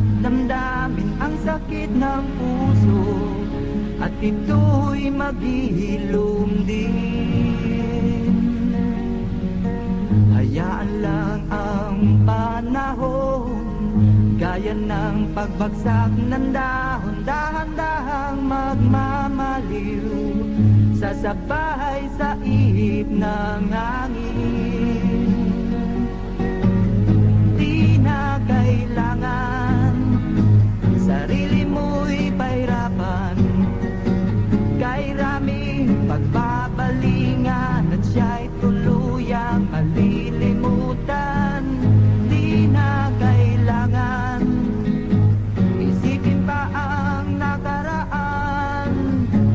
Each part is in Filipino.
at damdamin ang sakit ng puso At ito'y maghihilom din. Hayaan lang ang panahon Gaya ng pagbagsak ng dahon Dahan-dahang magmamaliw Sasabay sa ihip ng hangin.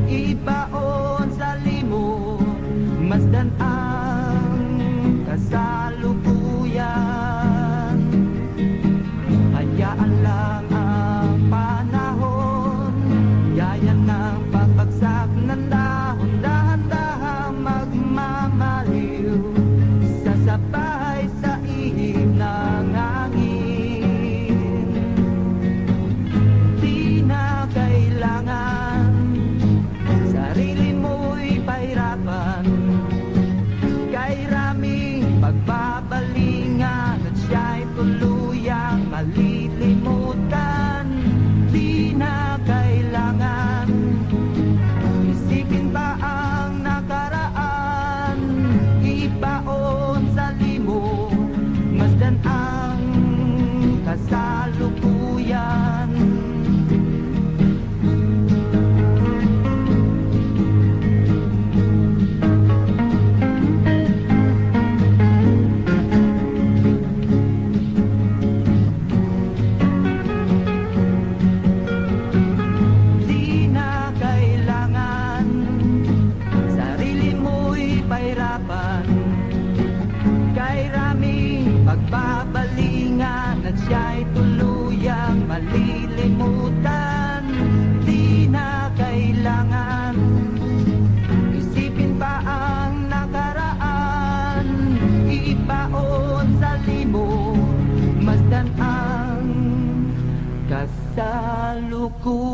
ibaon sa limo Masdan ang kasalukuyan. Hayaan lang tuluyang malilimot. cô